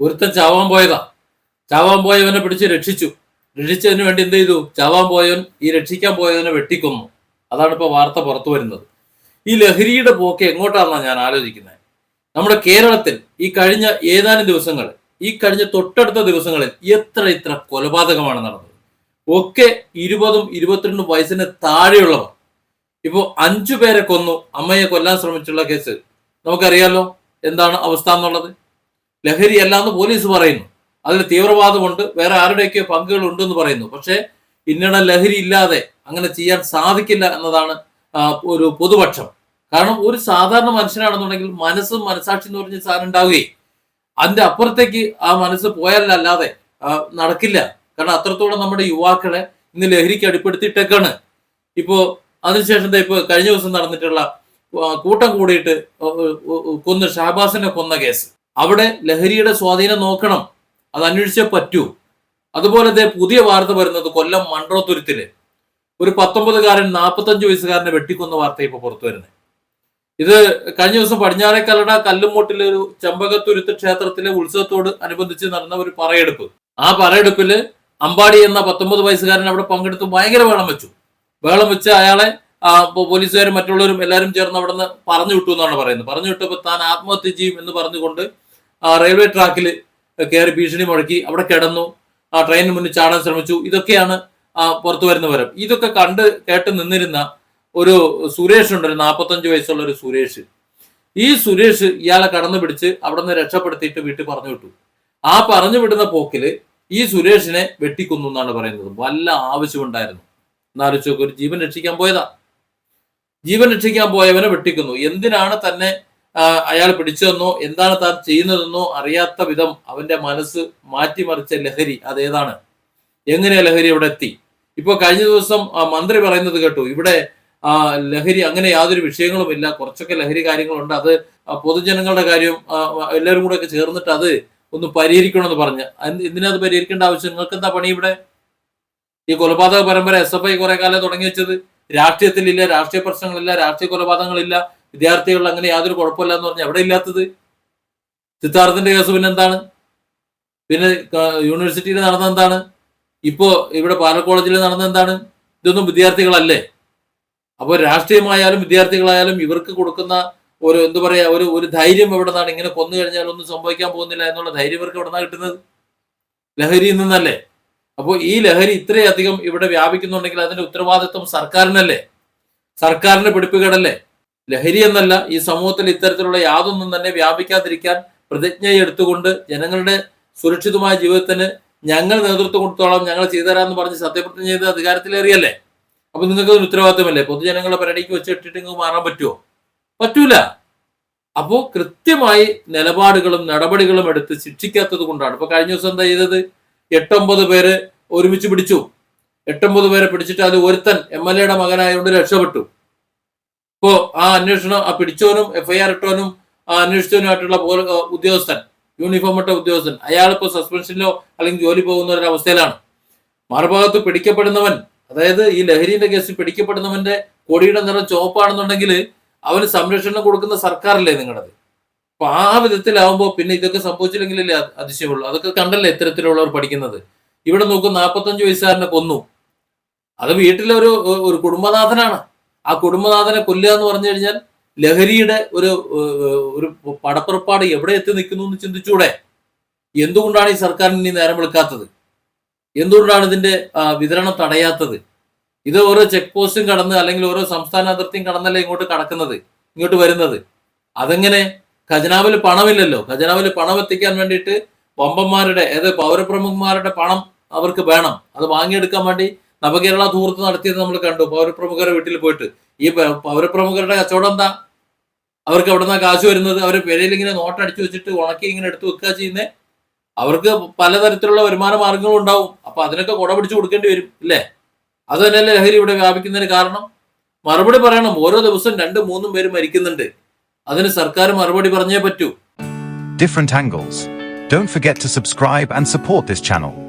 ഒരുത്തൻ ചാവാൻ പോയതാ. ചാവാൻ പോയവനെ പിടിച്ച് രക്ഷിച്ചു. രക്ഷിച്ചതിന് വേണ്ടി എന്ത് ചെയ്തു? ചാവാൻ പോയവൻ ഈ രക്ഷിക്കാൻ പോയവനെ വെട്ടിക്കൊന്നു. അതാണ് ഇപ്പൊ വാർത്ത പുറത്തു വരുന്നത്. ഈ ലഹരിയുടെ പോക്ക് എങ്ങോട്ടാണെന്നാണ് ഞാൻ ആലോചിക്കുന്നത് നമ്മുടെ കേരളത്തിൽ ഈ കഴിഞ്ഞ ഏതാനും ദിവസങ്ങൾ ഈ കഴിഞ്ഞ തൊട്ടടുത്ത ദിവസങ്ങളിൽ എത്ര ഇത്ര കൊലപാതകമാണ് നടന്നത്. ഒക്കെ ഇരുപതും ഇരുപത്തിരണ്ടും വയസ്സിന് താഴെയുള്ളവർ. ഇപ്പോ അഞ്ചു പേരെ കൊന്നു അമ്മയെ കൊല്ലാൻ ശ്രമിച്ചുള്ള കേസ്. നമുക്കറിയാലോ എന്താണ് അവസ്ഥ എന്നുള്ളത്? ലഹരി എന്ന് പോലീസ് പറയുന്നു. അതിൽ തീവ്രവാദമുണ്ട് വേറെ ആരുടെയൊക്കെ പങ്കുകൾ ഉണ്ടെന്ന് പറയുന്നു. പക്ഷേ ഇന്നട ലഹരി ഇല്ലാതെ അങ്ങനെ ചെയ്യാൻ സാധിക്കില്ല എന്നതാണ് ഒരു പൊതുപക്ഷം. കാരണം ഒരു സാധാരണ മനുഷ്യനാണെന്നുണ്ടെങ്കിൽ മനസ്സും മനസാക്ഷി എന്ന് പറഞ്ഞ സാധനം ഉണ്ടാവുകയും അതിന്റെ അപ്പുറത്തേക്ക് ആ മനസ്സ് പോയാലല്ലാതെ നടക്കില്ല. കാരണം അത്രത്തോളം നമ്മുടെ യുവാക്കളെ ഇന്ന് ലഹരിക്ക് അടിപ്പെടുത്തിയിട്ടേക്കാണ്. ഇപ്പോ അതിനുശേഷം ഇപ്പോൾ ഇപ്പൊ കഴിഞ്ഞ ദിവസം നടന്നിട്ടുള്ള കൂട്ടം കൂടിയിട്ട് കൊന്ന് ഷഹബാസിനെ കൊന്ന കേസ്. അവിടെ ലഹരിയുടെ സ്വാധീനം നോക്കണം. അത് അന്വേഷിച്ചേ പറ്റൂ. അതുപോലെ പുതിയ വാർത്ത വരുന്നത് കൊല്ലം മൺട്രോത്തുരുത്തിൽ ഒരു പത്തൊമ്പതുകാരൻ നാൽപ്പത്തഞ്ച് വയസ്സുകാരനെ വെട്ടിക്കൊന്ന വാർത്ത ഇപ്പൊ പുറത്തു വരുന്നത് ഇത് കഴിഞ്ഞ ദിവസം പടിഞ്ഞാറേക്കല്ലട കല്ലുമൂട്ടിലെ ഒരു ചെമ്പകത്തുരുത്ത് ക്ഷേത്രത്തിലെ ഉത്സവത്തോട് അനുബന്ധിച്ച് നടന്ന ഒരു പറയെടുപ്പ്. ആ പറയെടുപ്പിൽ അമ്പാടി എന്ന പത്തൊമ്പത് വയസ്സുകാരൻ അവിടെ പങ്കെടുത്ത് ഭയങ്കര വേളം വെച്ചു. വേളം വെച്ച് അയാളെ പോലീസുകാരും മറ്റുള്ളവരും എല്ലാവരും ചേർന്ന് അവിടെ നിന്ന് പറഞ്ഞു വിട്ടു എന്നാണ് പറയുന്നത്. പറഞ്ഞു വിട്ടപ്പോൾ താൻ ആത്മഹത്യ ചെയ്യും എന്ന് പറഞ്ഞുകൊണ്ട് റെയിൽവേ ട്രാക്കിൽ കയറി ഭീഷണി മുഴക്കി അവിടെ കിടന്നു. ആ ട്രെയിനിന് മുന്നിൽ ചാടാൻ ശ്രമിച്ചു. ഇതൊക്കെയാണ് ആ, പുറത്തു വരുന്ന വരം ഇതൊക്കെ കണ്ട് കേട്ട് നിന്നിരുന്ന ഒരു സുരേഷ് ഉണ്ട്. ഒരു നാൽപ്പത്തഞ്ച് വയസ്സുള്ള ഒരു സുരേഷ്. ഈ സുരേഷ് ഇയാളെ കടന്നു പിടിച്ച് അവിടെ നിന്ന് രക്ഷപ്പെടുത്തിയിട്ട് വീട്ടിൽ പറഞ്ഞു വിട്ടു. ആ പറഞ്ഞു വിടുന്ന പോക്കിൽ ഈ സുരേഷിനെ വെട്ടിക്കൊന്നു എന്നാണ് പറയുന്നത്. വല്ല ആവശ്യമുണ്ടായിരുന്നു എന്നാലോചിച്ച് ഒരു ജീവൻ രക്ഷിക്കാൻ പോയതാ. ജീവൻ രക്ഷിക്കാൻ പോയവനെ വെട്ടിക്കുന്നു. എന്തിനാണ് തന്നെ അയാൾ പിടിച്ചതെന്നോ എന്താണ് താൻ ചെയ്യുന്നതെന്നോ അറിയാത്ത വിധം അവന്റെ മനസ്സ് മാറ്റിമറിച്ച ലഹരി അതേതാണ്? എങ്ങനെയാ ലഹരി ഇവിടെ എത്തി? ഇപ്പൊ കഴിഞ്ഞ ദിവസം മന്ത്രി പറയുന്നത് കേട്ടു. ഇവിടെ ലഹരി അങ്ങനെ യാതൊരു വിഷയങ്ങളുമില്ല. കുറച്ചൊക്കെ ലഹരി കാര്യങ്ങളുണ്ട്. അത് പൊതുജനങ്ങളുടെ കാര്യം എല്ലാവരും കൂടെ ഒക്കെ ചേർന്നിട്ട് അത് ഒന്ന് പരിഹരിക്കണമെന്ന് പറഞ്ഞ്. അത് പരിഹരിക്കേണ്ട ആവശ്യം? നിങ്ങൾക്ക് എന്താ പണി ഇവിടെ? ഈ കൊലപാതക പരമ്പര എസ് എഫ് ഐ കുറെ കാലം തുടങ്ങി വെച്ചത്. രാഷ്ട്രീയത്തിലില്ല രാഷ്ട്രീയ പ്രശ്നങ്ങളില്ല രാഷ്ട്രീയ കൊലപാതകങ്ങളില്ല. വിദ്യാർത്ഥികൾ അങ്ങനെ യാതൊരു കുഴപ്പമില്ല എന്ന് പറഞ്ഞാൽ എവിടെ ഇല്ലാത്തത്? സിദ്ധാർത്ഥന്റെ കേസ് പിന്നെ എന്താണ്? പിന്നെ യൂണിവേഴ്സിറ്റിയിൽ നടന്ന എന്താണ്? ഇപ്പോ ഇവിടെ പാലക്കാട് കോളേജിൽ നടന്ന എന്താണ്? ഇതൊന്നും വിദ്യാർത്ഥികളല്ലേ? അപ്പോൾ രാഷ്ട്രീയമായാലും വിദ്യാർത്ഥികളായാലും ഇവർക്ക് കൊടുക്കുന്ന ഒരു എന്താ പറയാ ഒരു ഒരു ധൈര്യം എവിടെ നിന്നാണ്? ഇങ്ങനെ കൊന്നു കഴിഞ്ഞാൽ ഒന്നും സംഭവിക്കാൻ പോകുന്നില്ല എന്നുള്ള ധൈര്യം ഇവർക്ക് എവിടെ നിന്നാണ് കിട്ടുന്നത്? ലഹരിയിൽ നിന്നല്ലേ? അപ്പോൾ ഈ ലഹരി ഇത്രയധികം ഇവിടെ വ്യാപിക്കുന്നുണ്ടെങ്കിൽ അതിന്റെ ഉത്തരവാദിത്വം സർക്കാരിനല്ലേ? സർക്കാരിന്റെ പിടിപ്പുകേടല്ലേ? ലഹരി എന്നല്ല ഈ സമൂഹത്തിൽ ഇത്തരത്തിലുള്ള യാതൊന്നും തന്നെ വ്യാപിക്കാതിരിക്കാൻ പ്രതിജ്ഞ എടുത്തുകൊണ്ട് ജനങ്ങളുടെ സുരക്ഷിതമായ ജീവിതത്തിന് ഞങ്ങൾ നേതൃത്വം കൊടുത്തോളാം ഞങ്ങൾ ചെയ്തുതരാമെന്ന് പറഞ്ഞ് സത്യപ്രതിജ്ഞ ചെയ്ത് അധികാരത്തിലേറിയല്ലേ? അപ്പൊ നിങ്ങൾക്ക് ഒരു ഉത്തരവാദിത്തമല്ലേ? പൊതുജനങ്ങളെ പരിണിക്ക് വെച്ചിട്ടിട്ട് നിങ്ങൾക്ക് മാറാൻ പറ്റുമോ പറ്റൂല. അപ്പോ കൃത്യമായി നിലപാടുകളും നടപടികളും എടുത്ത് ശിക്ഷിക്കാത്തത് കൊണ്ടാണ്. ഇപ്പൊ കഴിഞ്ഞ ദിവസം എന്താ ചെയ്തത്? എട്ടൊമ്പത് പേര് ഒരുമിച്ച് പിടിച്ചു. എട്ടൊമ്പത് പേരെ പിടിച്ചിട്ട് അത് ഒരുത്തൻ എം എൽ എയുടെ മകനായതുകൊണ്ട് രക്ഷപ്പെട്ടു. ഇപ്പോ ആ അന്വേഷണം ആ പിടിച്ചവനും എഫ്ഐആർ ഇട്ടവനും ആ അന്വേഷിച്ചവനുമായിട്ടുള്ള ഉദ്യോഗസ്ഥൻ യൂണിഫോം ഇട്ട ഉദ്യോഗസ്ഥൻ അയാളിപ്പോ സസ്പെൻഷനിലോ അല്ലെങ്കിൽ ജോലി പോകുന്ന ഒരു അവസ്ഥയിലാണ് മറുഭാഗത്ത് പിടിക്കപ്പെടുന്നവൻ അതായത് ഈ ലഹരിന്റെ കേസിൽ പിടിക്കപ്പെടുന്നവന്റെ കൊടിയുടെ നിറം ചുവപ്പാണെന്നുണ്ടെങ്കിൽ അവന് സംരക്ഷണം കൊടുക്കുന്ന സർക്കാരല്ലേ നിങ്ങളത്? അപ്പൊ ആ വിധത്തിലാവുമ്പോൾ പിന്നെ ഇതൊക്കെ സംഭവിച്ചില്ലെങ്കിലല്ലേ അത് അതിശയമുള്ളൂ. അതൊക്കെ കണ്ടല്ലേ ഇത്തരത്തിലുള്ളവർ പഠിക്കുന്നത്? ഇവിടെ നോക്കും നാൽപ്പത്തഞ്ച് വയസ്സുകാരനെ കൊന്നു. അത് വീട്ടിലെ ഒരു ഒരു കുടുംബനാഥനാണ്. ആ കുടുംബനാഥനെ കൊല്ലുക എന്ന് പറഞ്ഞു കഴിഞ്ഞാൽ ലഹരിയുടെ ഒരു ഒരു പടപ്പുറപ്പാട് എവിടെ എത്തി നിൽക്കുന്നു എന്ന് ചിന്തിച്ചൂടെ? എന്തുകൊണ്ടാണ് ഈ സർക്കാർ ഇനി നേരം വെളുക്കാത്തത്? എന്തുകൊണ്ടാണ് ഇതിന്റെ വിതരണം തടയാത്തത്? ഇത് ഓരോ ചെക്ക് പോസ്റ്റും കടന്ന് അല്ലെങ്കിൽ ഓരോ സംസ്ഥാന അതിർത്തിയും കടന്നല്ലേ ഇങ്ങോട്ട് കടക്കുന്നത് ഇങ്ങോട്ട് വരുന്നത്? അതെങ്ങനെ? ഖജനാവിൽ പണമില്ലല്ലോ. ഖജനാവിൽ പണം എത്തിക്കാൻ വേണ്ടിയിട്ട് വമ്പന്മാരുടെ അതായത് പൗരപ്രമുഖന്മാരുടെ പണം അവർക്ക് വേണം. അത് വാങ്ങിയെടുക്കാൻ വേണ്ടി നവകേരള ധൂർത്ത് നടത്തിയത് നമ്മൾ കണ്ടു. പൗരപ്രമുഖരുടെ വീട്ടിൽ പോയിട്ട്. ഈ പൗരപ്രമുഖരുടെ കച്ചവടം എന്താ? അവർക്ക് എവിടെ നിന്നാ കാശ് വരുന്നത്? അവർ പെരയിൽ ഇങ്ങനെ നോട്ടടിച്ചു വെച്ചിട്ട് ഉണക്കി ഇങ്ങനെ എടുത്തു വെക്കുക ചെയ്യുന്നേ? അവർക്ക് പലതരത്തിലുള്ള വരുമാന മാർഗങ്ങളും ഉണ്ടാവും. അപ്പൊ അതിനൊക്കെ കുട പിടിച്ചു കൊടുക്കേണ്ടി വരും ഇല്ലേ? അത് തന്നെയല്ലേ ലഹരി ഇവിടെ വ്യാപിക്കുന്നതിന് കാരണം. മറുപടി പറയണം. ഓരോ ദിവസം രണ്ടും മൂന്നും പേര് മരിക്കുന്നുണ്ട്. അതിന് സർക്കാർ മറുപടി പറഞ്ഞേ പറ്റൂ. Different angles don't forget to subscribe and support this channel.